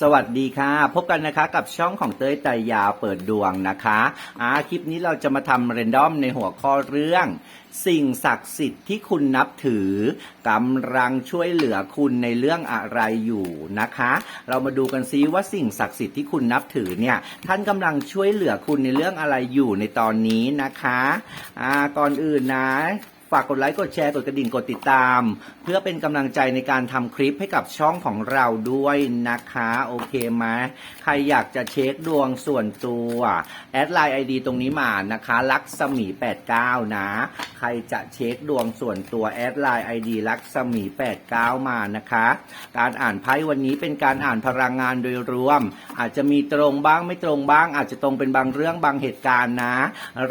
สวัสดีค่ะ พบกันนะคะกับช่องของเต้ยไตยาเปิดดวงนะคะอ่าคลิปนี้เราจะมาทำเรนดอมในหัวข้อเรื่อง สิ่งศักดิ์สิทธิ์ที่คุณนับถือกำลังช่วยเหลือคุณในเรื่องอะไรอยู่นะคะ เรามาดูกันซิว่าสิ่งศักดิ์สิทธิ์ที่คุณนับถือเนี่ยท่านกำลังช่วยเหลือคุณในเรื่องอะไรอยู่ในตอนนี้นะคะอ่าก่อนอื่นนะากกดไลค์ กดแชร์ กดกระดิ่ง กดติดตาม เพื่อเป็นกำลังใจในการทำคลิปให้กับช่องของเราด้วยนะคะ โอเคไหมใครอยากจะเช็คดวงส่วนตัว แอดไลน์ไอดีตรงนี้มานะคะ ลักษมี 89 นะ ใครจะเช็คดวงส่วนตัว แอดไลน์ไอดีลักษมี 89 มานะคะ การอ่านไพ่วันนี้เป็นการอ่านพลังงานโดยรวม อาจจะมีตรงบ้างไม่ตรงบ้าง อาจจะตรงเป็นบางเรื่องบางเหตุการณ์นะ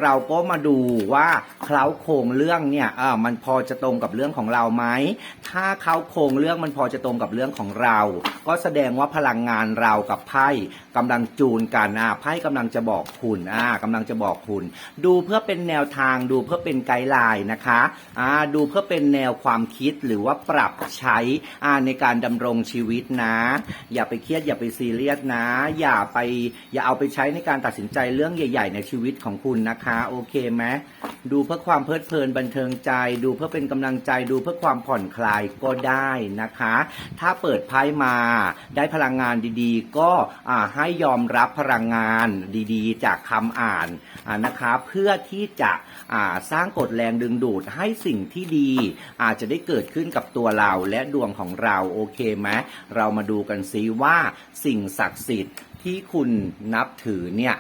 เราก็มาดูว่าเคล้าโครงเรื่องเนี่ยออมันพอจะตรงกับเรื่องของเราไหมถ้าเคล้าโครงเรื่องมันพอจะตรงกับเรื่องของเรา ก็แสดงว่าพลังงานเรากับไพ่กำลังจูนกันอะไพ่กำลังจะบอกคุณอ่ากำลังจะบอกคุณ ดูเพื่อเป็นแนวทางดูเพื่อเป็นไกด์ไลน์นะคะอ่าดูเพื่อเป็นแนวความคิดหรือว่าปรับใช้อ่าในการดำรงชีวิตนะ อย่าไปเครียดอย่าไปซีเรียสนะ อย่าไปอย่าเอาไปใช้ในการตัดสินใจเรื่องใหญ่ ๆ ในชีวิตของคุณนะคะ โอเคไหมดูเพื่อความเพลิดเพลินบันเทิงใจดูเพื่อเป็นกำลังใจดูเพื่อความผ่อนคลายก็ได้นะคะ ถ้าเปิดไพ่มาได้พลังงานดีๆ ก็ให้ยอมรับพลังงานดีๆ จากคำอ่านอ่านะคะเพื่อที่จะสร้างกฎแรงดึงดูดให้สิ่งที่ดี อาจจะได้เกิดขึ้นกับตัวเราและดวงของเราโอเคไหมเรามาดูกันซิว่าสิ่งศักดิ์สิทธิ์ ที่คุณนับถือเนี่ย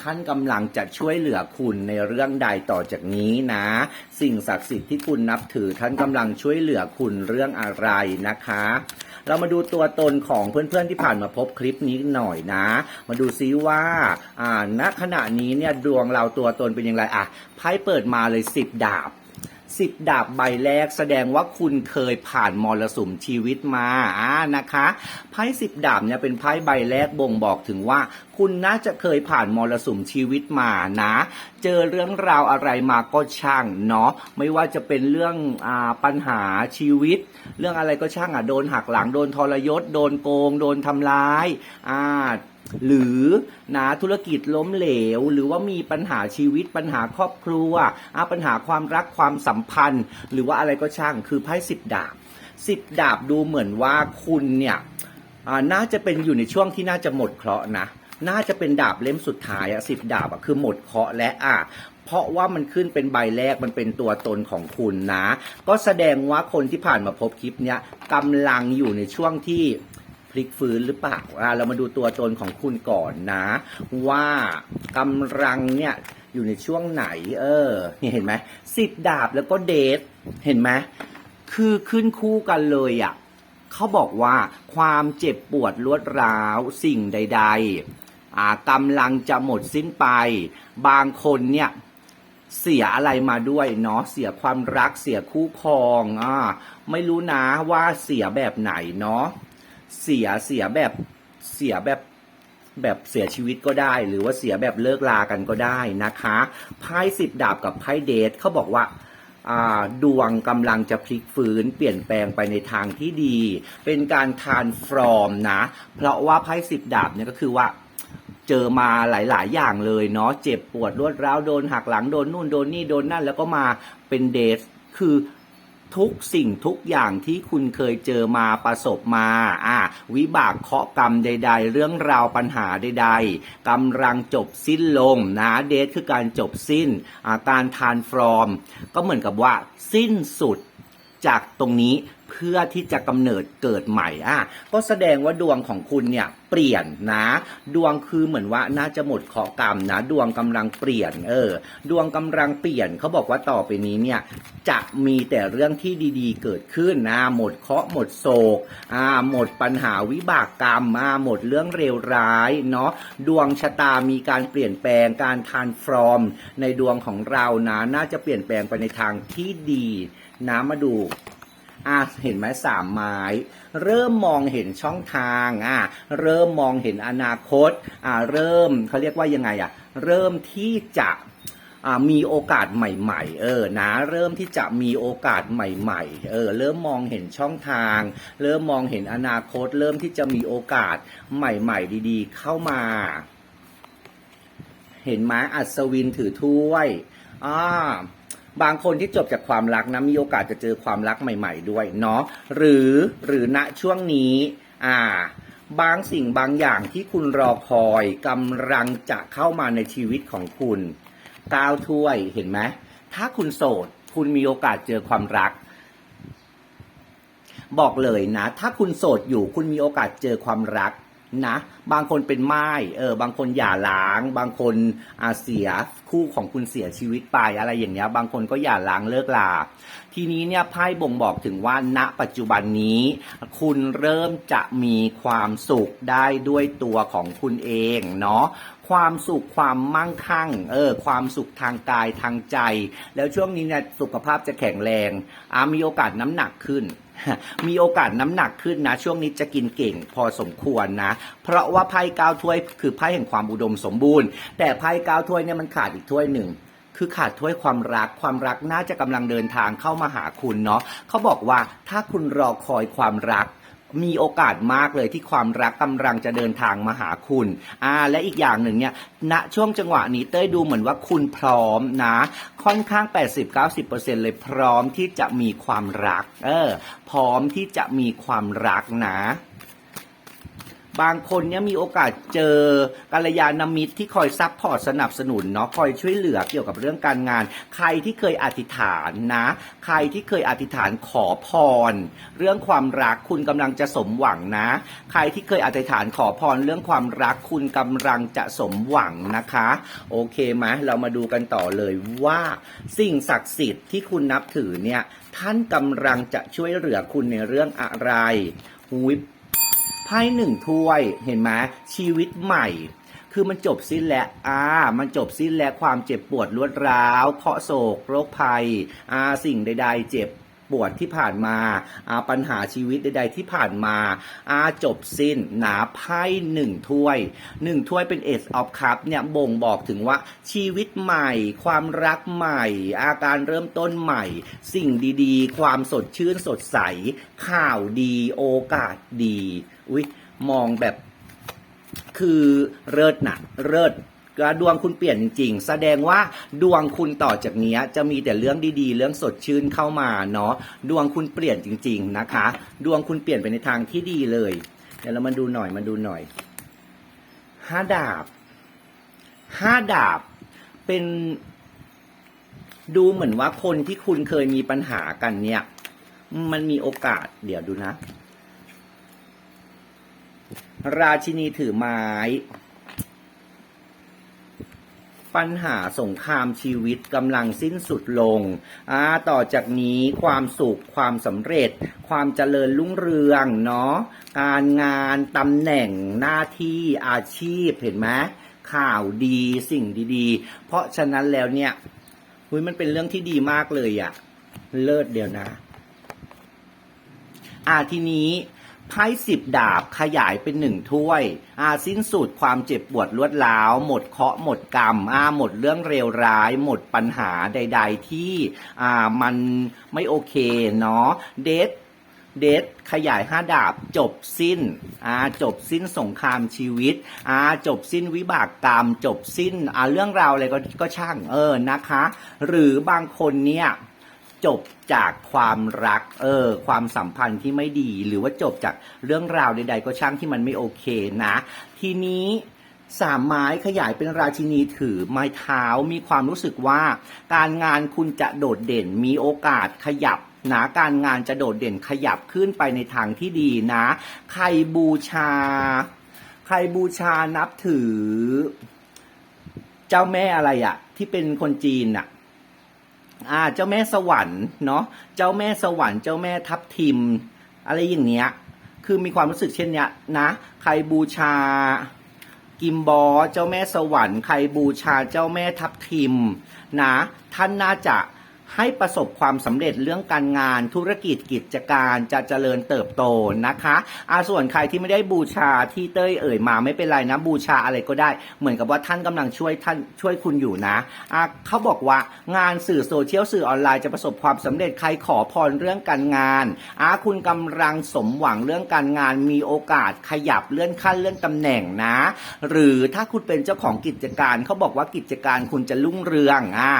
ท่านกำลังจะช่วยเหลือคุณในเรื่องใดต่อจากนี้นะ สิ่งศักดิ์สิทธิ์ที่คุณนับถือ ท่านกำลังช่วยเหลือคุณเรื่องอะไรนะคะ เรามาดูตัวตนของเพื่อนๆที่ผ่านมาพบคลิปนี้หน่อยนะ มาดูซิว่าอ่าณขณะนี้เนี่ยดวงเราตัวตนเป็นอย่างไรอะไพ่เปิดมาเลยสิบดาบ สิบดาบใบแรกแสดงว่าคุณเคยผ่านมรสุมชีวิตมาอ่านะคะไพ่สิบดาบเนี่ยเป็นไพ่ใบแรกบ่งบอกถึงว่า คุณน่าจะเคยผ่านมรสุมชีวิตมานะ เจอเรื่องราวอะไรมาก็ช่างเนาะไม่ว่าจะเป็นเรื่องอาปัญหาชีวิต เรื่องอะไรก็ช่างอะโดนหักหลังโดนทรยศ โดนโกง โดนทำร้ายอ่า หรือนะธุรกิจล้มเหลว หรือว่ามีปัญหาชีวิตปัญหาครอบครัวปัญหาความรักความสัมพันธ์ หรือว่าอะไรก็ช่างคือไพ่สิบดาบสิบดาบดูเหมือนว่าคุณเนี่ยน่าจะเป็นอยู่ในช่วงที่น่าจะหมดเคราะห์นะน่าจะเป็นดาบเล่มสุดท้ายอะสิบดาบอะคือหมดเคราะห์และอะเพราะว่ามันขึ้นเป็นใบแรกมันเป็นตัวตนของคุณนะ ก็แสดงว่าคนที่ผ่านมาพบคลิปเนี้ยกำลังอยู่ในช่วงที่ พลิกฟื้นหรือเปล่าอ่าเรามาดูตัวตนของคุณก่อนนะ ว่ากำลังเนี่ยอยู่ในช่วงไหน เออนี่เห็นไหมสิบดาบแล้วก็เดทเห็นไหมคือขึ้นคู่กันเลยอะเขาบอกว่าความเจ็บปวดรวดร้าวสิ่งใดๆอ่ากำลังจะหมดสิ้นไป บางคนเนี่ยเสียอะไรมาด้วยเนาะเสียความรักเสียคู่ครองอ่าไม่รู้นะว่าเสียแบบไหนเนาะ เสียเสียแบบเสียแบบแบบเสียชีวิตก็ได้ หรือว่าเสียแบบเลิกลากันก็ได้นะคะไพ่สิบดาบกับไพ่เดทเขาบอกว่าดวงกำลังจะพลิกฟื้นเปลี่ยนแปลงไปในทางที่ดี เป็นการทานฟรอมนะ เพราะว่าไพ่สิบดาบเนี่ยก็คือว่าเจอมาหลาย ๆ อย่างเลยเนาะเจ็บปวดรวดร้าวโดนหักหลังโดนนู่นโดนนี่โดนนั่น แล้วก็มาเป็นเดทคือ ทุกสิ่งทุกอย่างที่คุณเคยเจอมาประสบมาอ่าวิบากเคาะกรรมใด ๆ เรื่องราวปัญหาใด ๆกำลังจบสิ้นลงนะเดทคือการจบสิ้นอาการทานฟรอม ก็เหมือนกับว่าสิ้นสุด จากตรงนี้เพื่อที่จะกำเนิดเกิดใหม่อะก็แสดงว่าดวงของคุณเนี่ยเปลี่ยนนะ ดวงคือเหมือนว่าน่าจะหมดเคราะห์กรรมนะ ดวงกำลังเปลี่ยน เออ ดวงกำลังเปลี่ยนเขาบอกว่าต่อไปนี้เนี่ยจะมีแต่เรื่องที่ดีๆ เกิดขึ้นนะ หมดเคราะห์หมดโศกอ่าหมดปัญหาวิบากกรรมอ่าหมดเรื่องเลวร้ายเนาะดวงชะตามีการเปลี่ยนแปลงการทานฟรอมในดวงของเรานะน่าจะเปลี่ยนแปลงไปในทางที่ดี นะมาดูอะเห็นไหมสามไม้ เริ่มมองเห็นช่องทางอะเริ่มมองเห็นอนาคตอะเริ่มเขาเรียกว่ายังไงอะเริ่มที่จะอ่ามีโอกาสใหม่ๆ เออ นะ เริ่มที่จะมีโอกาสใหม่ๆ เออ เริ่มมองเห็นช่องทาง เริ่มมองเห็นอนาคต เริ่มที่จะมีโอกาสใหม่ๆ ดีๆ เข้ามา เห็นไหมอัศวินถือถ้วย อ่า บางคนที่จบจากความรักนะมีโอกาสจะเจอความรักใหม่ ๆ ด้วยเนาะหรือหรือณช่วงนี้อ่า บางสิ่งบางอย่างที่คุณรอคอยกำลังจะเข้ามาในชีวิตของคุณก้าวถ้วยเห็นไหมถ้าคุณโสด คุณมีโอกาสเจอความรัก บอกเลยนะ ถ้าคุณโสดอยู่คุณมีโอกาสเจอความรัก นะบางคนเป็นไม้เออบางคนหย่าร้าง บางคนอาเสียคู่ของคุณเสียชีวิตไปอะไรอย่างเงี้ยบางคนก็หย่าร้างเลิกลา ทีนี้เนี่ยไพ่บ่งบอกถึงว่าณปัจจุบันนี้ คุณเริ่มจะมีความสุขได้ด้วยตัวของคุณเองเนาะความสุขความมั่งคั่งเออความสุขทางกายทางใจ แล้วช่วงนี้เนี่ยสุขภาพจะแข็งแรงอามีโอกาสน้ำหนักขึ้น มีโอกาสน้ำหนักขึ้นนะ ช่วงนี้จะกินเก่งพอสมควรนะ เพราะว่าไพ่ก้าวถ้วยคือไพ่แห่งความอุดมสมบูรณ์ แต่ไพ่ก้าวถ้วยเนี่ยมันขาดอีกถ้วยหนึ่งคือขาดถ้วยความรักความรักน่าจะกำลังเดินทางเข้ามาหาคุณเนาะเขาบอกว่าถ้าคุณรอคอยความรัก มีโอกาสมากเลยที่ความรักกำลังจะเดินทางมาหาคุณอ่าและอีกอย่างหนึ่งเนี่ยณช่วงจังหวะนี้เต้ยดูเหมือนว่าคุณพร้อมนะ ค่อนข้าง 80-90%เลยพร้อมที่จะมีความรัก เออ พร้อมที่จะมีความรักนะ บางคนเนี่ยมีโอกาสเจอกัลยาณมิตรที่คอยซัพพอร์ตสนับสนุนเนาะคอยช่วยเหลือเกี่ยวกับเรื่องการงาน ใครที่เคยอธิษฐานนะ ใครที่เคยอธิษฐานขอพร เรื่องความรักคุณกำลังจะสมหวังนะ ใครที่เคยอธิษฐานขอพรเรื่องความรักคุณกำลังจะสมหวังนะคะ โอเคไหมเรามาดูกันต่อเลยว่าสิ่งศักดิ์สิทธิ์ที่คุณนับถือเนี่ยท่านกำลังจะช่วยเหลือคุณในเรื่องอะไรหุย ไพ่หนึ่งถ้วยเห็นไหมชีวิตใหม่ คือมันจบสิ้นแล้วอ่า มันจบสิ้นแล้วความเจ็บปวดรวดร้าวเคราะโศกโรคภัยอ่าสิ่งใด ๆ เจ็บปวดที่ผ่านมาอ่าปัญหาชีวิตใด ๆ ที่ผ่านมาอ่าจบสิ้น หนาไพ่หนึ่งถ้วยหนึ่งถ้วยเป็น Ace of Cup เนี่ยบ่งบอกถึงว่าชีวิตใหม่ ความรักใหม่ อาการเริ่มต้นใหม่ สิ่งดีๆ ความสดชื่นสดใส ข่าวดีโอกาสดี อุ้ยมองแบบ คือเลิศนะเลิศก็ดวงคุณเปลี่ยนจริง แสดงว่าดวงคุณต่อจากนี้จะมีแต่เรื่องดีๆ เรื่องสดชื่นเข้ามาเนาะดวงคุณเปลี่ยนจริง ๆ นะคะ ดวงคุณเปลี่ยนไปในทางที่ดีเลย เดี๋ยวเรามาดูหน่อยมาดูหน่อยห้าดาบห้าดาบเป็นดูเหมือนว่าคนที่คุณเคยมีปัญหากันเนี่ย มันมีโอกาสเดี๋ยวดูนะ ราชินีถือไม้ ปัญหาสงครามชีวิตกำลังสิ้นสุดลงอ่าต่อจากนี้ความสุขความสำเร็จ ความเจริญรุ่งเรืองเนาะการงานตำแหน่งหน้าที่อาชีพเห็นไหมข่าวดีสิ่งดีๆ เพราะฉะนั้นแล้วเนี่ยหุยมันเป็นเรื่องที่ดีมากเลยอะเลิศเดียวนะ อ่าทีนี้ ไพ่สิบดาบขยายเป็นหนึ่งถ้วย อาสิ้นสุดความเจ็บปวดรวดร้าว หมดเคาะหมดกรรมอาหมดเรื่องเลวร้าย หมดปัญหาใด ๆ ที่อ่ามันไม่โอเคเนาะเดทเดทขยายห้าดาบจบสิ้นอาจบสิ้นสงครามชีวิตอาจบสิ้นวิบากกรรม จบสิ้นอาเรื่องราวอะไรก็ก็ช่างเออนะคะ หรือบางคนเนี่ย จบจากความรักเออความสัมพันธ์ที่ไม่ดี หรือว่าจบจากเรื่องราวใด ๆ ก็ช่างที่มันไม่โอเคนะ ทีนี้สามไม้ขยายเป็นราชินีถือไม้เท้ามีความรู้สึกว่า การงานคุณจะโดดเด่นมีโอกาสขยับนะการงานจะโดดเด่นขยับขึ้นไปในทางที่ดีนะ ใครบูชา ใครบูชานับถือ เจ้าแม่อะไรอะที่เป็นคนจีนอะ อ่าเจ้าแม่สวรรค์เนาะเจ้าแม่สวรรค์เจ้าแม่ทับทิม อะไรอย่างเนี้ยคือมีความรู้สึกเช่นเนี้ยนะ ใครบูชา กิมบอเจ้าแม่สวรรค์ใครบูชาเจ้าแม่ทับทิมนะ ท่านน่าจะ ให้ประสบความสำเร็จเรื่องการงานธุรกิจกิจการจะเจริญเติบโตนะคะอาส่วนใครที่ไม่ได้บูชาที่เต้ยเอ่ยมาไม่เป็นไรนะบูชาอะไรก็ได้ เหมือนกับว่าท่านกำลังช่วยท่านช่วยคุณอยู่นะอะเขาบอกว่างานสื่อโซเชียลสื่อออนไลน์จะประสบความสำเร็จใครขอพรเรื่องการงานอะคุณกำลังสมหวังเรื่องการงานมีโอกาสขยับเลื่อนขั้นเลื่อนตำแหน่งนะ หรือถ้าคุณเป็นเจ้าของกิจการเขาบอกว่ากิจการคุณจะรุ่งเรืองอะ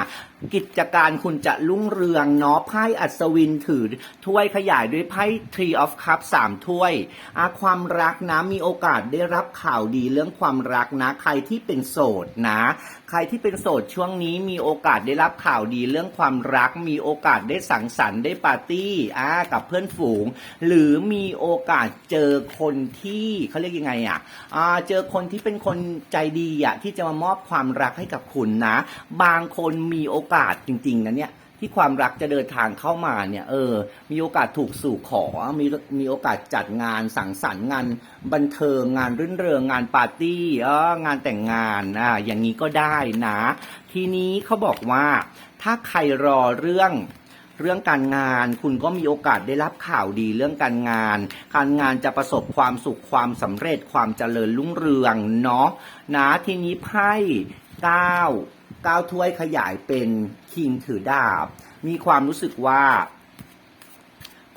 กิจการคุณจะรุ่งเรืองเนาะไพ่อัศวินถือถ้วยขยายด้วยไพ่ Tree of Cups สามถ้วยอาความรักนะมีโอกาสได้รับข่าวดีเรื่องความรักนะ ใครที่เป็นโสดนะ ใครที่เป็นโสดช่วงนี้มีโอกาสได้รับข่าวดีเรื่องความรัก มีโอกาสได้สังสรรค์ได้ปาร์ตี้อ่ากับเพื่อนฝูง หรือมีโอกาสเจอคนที่เขาเรียกยังไงอะอ่าเจอคนที่เป็นคนใจดีอะที่จะมามอบความรักให้กับคุณนะ บางคนมีโอกาสจริงๆนะเนี่ย ที่ความรักจะเดินทางเข้ามาเนี่ย เออ มีโอกาสถูกสู่ขอ มีมีโอกาสจัดงานสังสรรค์งานบันเทิงงานรื่นเริงงานปาร์ตี้เอองานแต่งงานอ่าอย่างนี้ก็ได้นะ ทีนี้เขาบอกว่า ถ้าใครรอเรื่องเรื่องการงานคุณก็มีโอกาสได้รับข่าวดีเรื่องการงาน การงานจะประสบความสุขความสำเร็จความเจริญรุ่งเรืองเนาะนะทีนี้ไพ่เก้า ก้าวถ้วยขยายเป็นคิงถือดาบ มีความรู้สึกว่า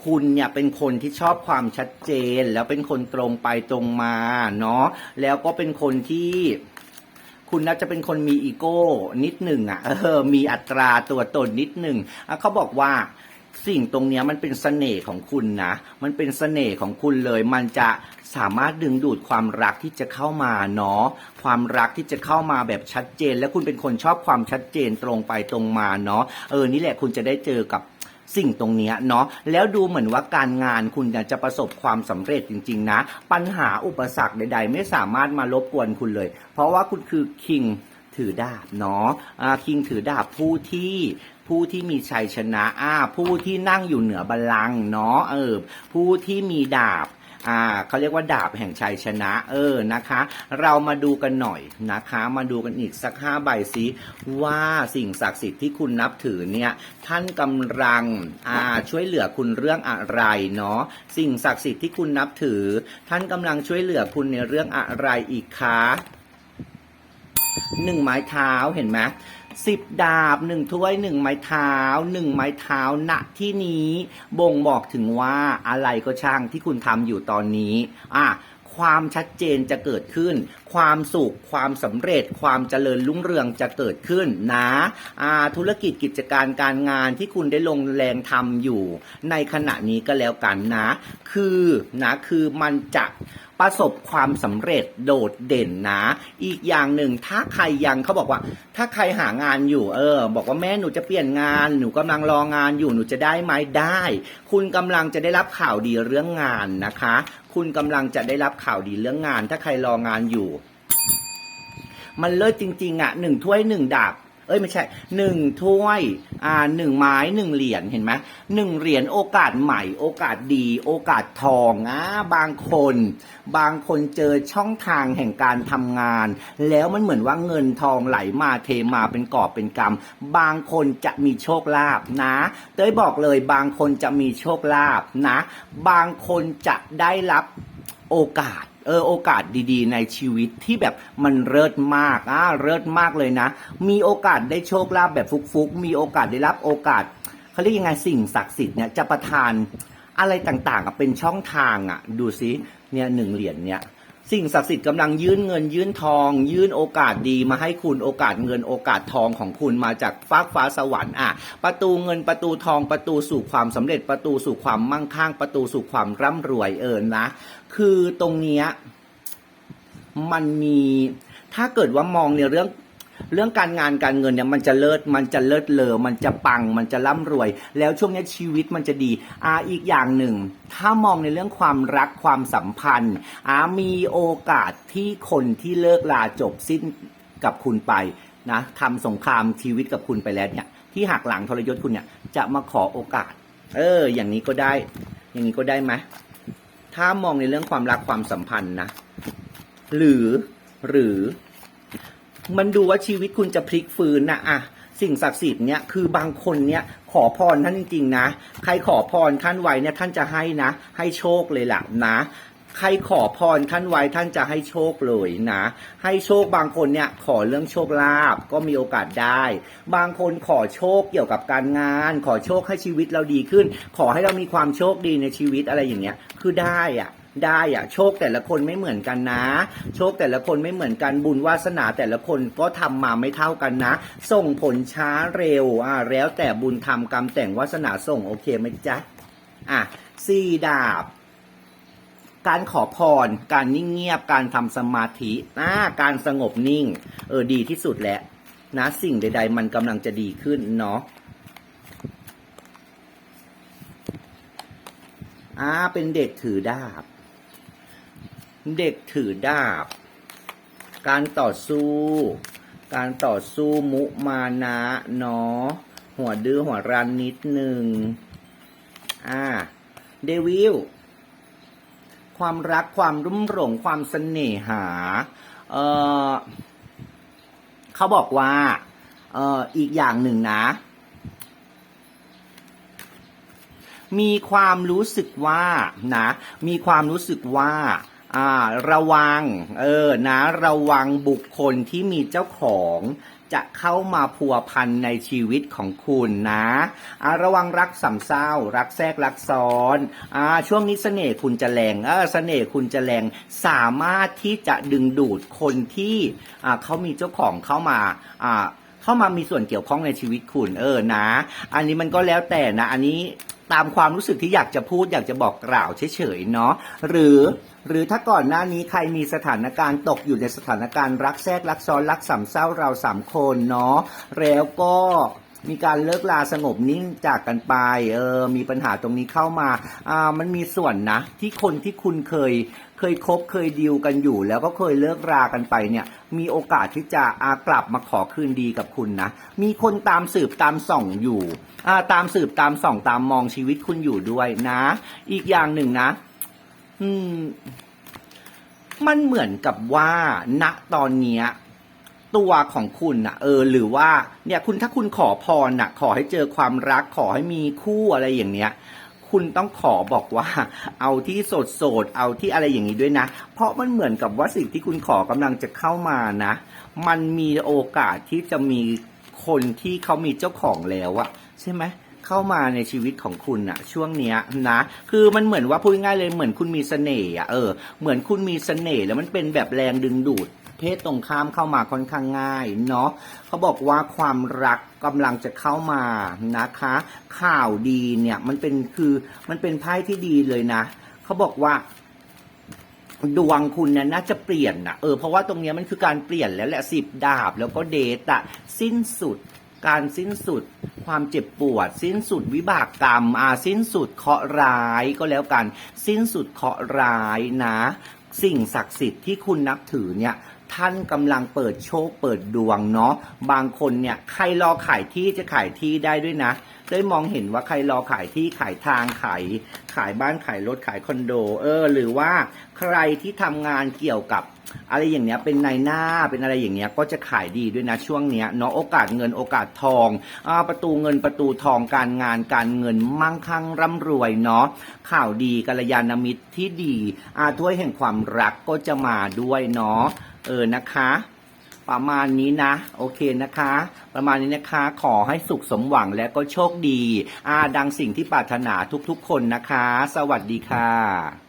คุณเนี่ยเป็นคนที่ชอบความชัดเจน แล้วเป็นคนตรงไปตรงมาเนาะแล้วก็เป็นคนที่คุณน่าจะเป็นคนมีอีโก้นิดหนึ่งอะเออมีอัตราตัวตนนิดหนึ่งเขาบอกว่า สิ่งตรงนี้มันเป็นเสน่ห์ของคุณนะ มันเป็นเสน่ห์ของคุณเลย มันจะสามารถดึงดูดความรักที่จะเข้ามาเนาะ ความรักที่จะเข้ามาแบบชัดเจน และคุณเป็นคนชอบความชัดเจนตรงไปตรงมาเนาะ เออ นี่แหละคุณจะได้เจอกับสิ่งตรงนี้เนาะแล้วดูเหมือนว่าการงานคุณจะประสบความสำเร็จจริง ๆ นะ ปัญหาอุปสรรคใด ๆ ไม่สามารถมารบกวนคุณเลย เพราะว่าคุณคือคิง ถือดาบเนาะคิงถือดาบผู้ที่ผู้ที่มีชัยชนะอ่าผู้ที่นั่งอยู่เหนือบัลลังก์เนาะเออผู้ที่มีดาบอ่าเขาเรียกว่าดาบแห่งชัยชนะเออนะคะ เรามาดูกันหน่อยนะคะ มาดูกันอีกสักห้าใบสิว่าสิ่งศักดิ์สิทธิ์ที่คุณนับถือเนี่ยท่านกำลังอ่าช่วยเหลือคุณเรื่องอะไรเนาะสิ่งศักดิ์สิทธิ์ที่คุณนับถือ ท่านกำลังช่วยเหลือคุณในเรื่องอะไรอีกคะ หนึ่งไม้เท้าเห็นไหมสิบดาบหนึ่งถ้วยหนึ่งไม้เท้าหนึ่งไม้เท้าณที่นี้บ่งบอกถึงว่าอะไรก็ช่างที่คุณทำอยู่ตอนนี้อะความชัดเจนจะเกิดขึ้น ความสุข ความสำเร็จ ความเจริญรุ่งเรืองจะเกิดขึ้นนะธุรกิจกิจการการงานที่คุณได้ลงแรงทำอยู่ ในขณะนี้ก็แล้วกันนะ คือนะคือมันจะ ประสบความสำเร็จโดดเด่นนะ อีกอย่างหนึ่งถ้าใครยังเขาบอกว่า ถ้าใครหางานอยู่เออ บอกว่าแม่หนูจะเปลี่ยนงานหนูกำลังรองานอยู่หนูจะได้ไหมได้ คุณกำลังจะได้รับข่าวดีเรื่องงานนะคะ คุณกำลังจะได้รับข่าวดีเรื่องงาน ถ้าใครรองานอยู่ มันเลิศจริง ๆอะหนึ่งถ้วยหนึ่งดาบ เอ้ยไม่ใช่หนึ่งถ้วยอ่าหนึ่งไม้หนึ่งเหรียญเห็นไหมหนึ่งเหรียญโอกาสใหม่ โอกาสดี โอกาสทองอะบางคน บางคนเจอช่องทางแห่งการทำงาน แล้วมันเหมือนว่าเงินทองไหลมาเทมาเป็นกอบเป็นกำบางคนจะมีโชคลาภนะ เต้ยบอกเลยบางคนจะมีโชคลาภนะ บางคนจะได้รับ โอกาสเออโอกาสดีๆ ในชีวิตที่แบบมันเลิศมากอ่าเลิศมากเลยนะ มีโอกาสได้โชคลาภแบบฟุกๆ มีโอกาสได้รับโอกาสเขาเรียกยังไงสิ่งศักดิ์สิทธิ์เนี่ยจะประทานอะไรต่างๆเป็นช่องทางอะ ดูซิเนี่ยหนึ่งเหรียญเนี่ย สิ่งศักดิ์สิทธิ์กำลังยื่นเงินยื่นทอง ยื่นโอกาสดีมาให้คุณโอกาสเงินโอกาสทองของคุณมาจากฟากฟ้าสวรรค์อะประตูเงินประตูทองประตูสู่ความสำเร็จประตูสู่ความมั่งคั่งประตูสู่ความร่ำรวยเอินนะ คือตรงเนี้ยมันมีถ้าเกิดว่ามองในเรื่อง เรื่องการงานการเงินเนี่ยมันจะเลิศมันจะเลิศเลอมันจะปัง มันจะร่ำรวย แล้วช่วงนี้ชีวิตมันจะดีอ่าอีกอย่างหนึ่ง ถ้ามองในเรื่องความรักความสัมพันธ์อ่ามีโอกาสที่คนที่เลิกลาจบสิ้นกับคุณไปนะทำสงครามชีวิตกับคุณไปแล้วเนี่ย ที่หักหลังทรยศคุณเนี่ยจะมาขอโอกาส เออ อย่างนี้ก็ได้ อย่างนี้ก็ได้ไหมถ้ามองในเรื่องความรักความสัมพันธ์นะ หรือหรือ มันดูว่าชีวิตคุณจะพลิกฟื้นนะอะสิ่งศักดิ์สิทธิ์เนี่ยคือบางคนเนี่ยขอพรท่านจริงๆนะ ใครขอพรท่านไว้เนี่ยท่านจะให้นะ ให้โชคเลยล่ะนะใครขอพรท่านไว้ท่านจะให้โชคเลยนะ ให้โชคบางคนเนี่ยขอเรื่องโชคลาภก็มีโอกาสได้ บางคนขอโชคเกี่ยวกับการงาน ขอโชคให้ชีวิตเราดีขึ้น ขอให้เรามีความโชคดีในชีวิตอะไรอย่างเงี้ยคือได้อะ ได้อะโชคแต่ละคนไม่เหมือนกันนะ โชคแต่ละคนไม่เหมือนกันบุญวาสนาแต่ละคนก็ทำมาไม่เท่ากันนะ ส่งผลช้าเร็วอ่าแล้วแต่บุญทำกรรมแต่งวาสนาส่งโอเคไหมจ๊ะอะสี่ดาบการขอพร การนิ่งเงียบ การทำสมาธินะการสงบนิ่ง เออดีที่สุดแหละนะสิ่งใด ๆ มันกำลังจะดีขึ้นเนาะอ่าเป็นเด็กถือดาบ เด็กถือดาบ การต่อสู้ การต่อสู้มุมานะเนาะหัวดื้อหัวรันนิดหนึ่งอ่าเดวิลความรักความรุ่มหลงความเสน่หา เออเขาบอกว่า เอออีกอย่างหนึ่งนะ มีความรู้สึกว่านะ มีความรู้สึกว่า อ่าระวังเออนะระวังบุคคลที่มีเจ้าของจะเข้ามาพัวพันในชีวิตของคุณนะอ่าระวังรักสามเศร้า รักแทรกรักซ้อนอ่าช่วงนี้เสน่ห์คุณจะแรงเออเสน่ห์คุณจะแรงสามารถที่จะดึงดูดคนที่อ่าเขามีเจ้าของเข้ามาอ่าเข้ามามีส่วนเกี่ยวข้องในชีวิตคุณเออนะ อันนี้มันก็แล้วแต่นะ อันนี้ตามความรู้สึกที่อยากจะพูดอยากจะบอกกล่าวเฉยๆเนาะหรือ หรือถ้าก่อนหน้านี้ใครมีสถานการณ์ตกอยู่ในสถานการณ์รักแทรกรักซ้อนรักสามเศร้าเราสามคนเนาะแล้วก็มีการเลิกลาสงบนิ่งจากกันไป เออ มีปัญหาตรงนี้เข้ามา อ่า มันมีส่วนนะ ที่คนที่คุณเคย เคยคบเคยดีลกันอยู่ แล้วก็เคยเลิกรากันไปเนี่ย มีโอกาสที่จะอากลับมาขอคืนดีกับคุณนะ มีคนตามสืบตามส่องอยู่ อ่า ตามสืบตามส่องตามมองชีวิตคุณอยู่ด้วยนะ อีกอย่างหนึ่งนะ อืม มันเหมือนกับว่าณตอนเนี้ย ตัวของคุณนะเออ หรือว่า เนี่ย คุณถ้าคุณขอพรนะขอให้เจอความรัก ขอให้มีคู่อะไรอย่างเนี้ย คุณต้องขอบอกว่า เอาที่โสดโสดๆเอาที่อะไรอย่างนี้ด้วยนะ เพราะมันเหมือนกับว่าสิ่งที่คุณขอกำลังจะเข้ามานะ มันมีโอกาสที่จะมีคนที่เขามีเจ้าของแล้วอะใช่ไหม เข้ามาในชีวิตของคุณอะช่วงเนี้ยนะ คือมันเหมือนว่าพูดง่ายเลยเหมือนคุณมีเสน่ห์อะเออเหมือนคุณมีเสน่ห์แล้วมันเป็นแบบแรงดึงดูดเพศตรงข้ามเข้ามาค่อนข้างง่ายเนาะเขาบอกว่าความรักกำลังจะเข้ามานะคะ ข่าวดีเนี่ยมันเป็นคือมันเป็นไพ่ที่ดีเลยนะเขาบอกว่าดวงคุณเนี่ยน่าจะเปลี่ยนนะเออเพราะว่าตรงนี้มันคือการเปลี่ยนแล้วแหละสิบดาบแล้วก็เดทอะสิ้นสุด การสิ้นสุดความเจ็บปวด สิ้นสุดวิบากกรรมอาสิ้นสุดเคราะห์ร้ายก็แล้วกัน สิ้นสุดเคราะห์ร้ายนะ สิ่งศักดิ์สิทธิ์ที่คุณนับถือเนี่ยท่านกำลังเปิดโชคเปิดดวงเนาะบางคนเนี่ยใครรอขายที่จะขายที่ได้ด้วยนะ ได้มองเห็นว่าใครรอขายที่ขายทางขายขายบ้านขายรถขายคอนโด เออ หรือว่าใครที่ทำงานเกี่ยวกับอะไรอย่างเนี้ยเป็นนายหน้าเป็นอะไรอย่างเงี้ยก็จะขายดีด้วยนะช่วงเนี้ยเนาะโอกาสเงินโอกาสทองอประตูเงินประตูทองการงานการเงินมั่งคั่งร่ำรวยเนาะข่าวดีกัลยาณมิตรที่ดีอาถ้วยแห่งความรักก็จะมาด้วยเนาะเออนะคะ ประมาณนี้นะ โอเคนะคะ ประมาณนี้นะคะขอให้สุขสมหวังและก็โชคดี อาดังสิ่งที่ปรารถนาทุกๆคนนะคะ สวัสดีค่ะ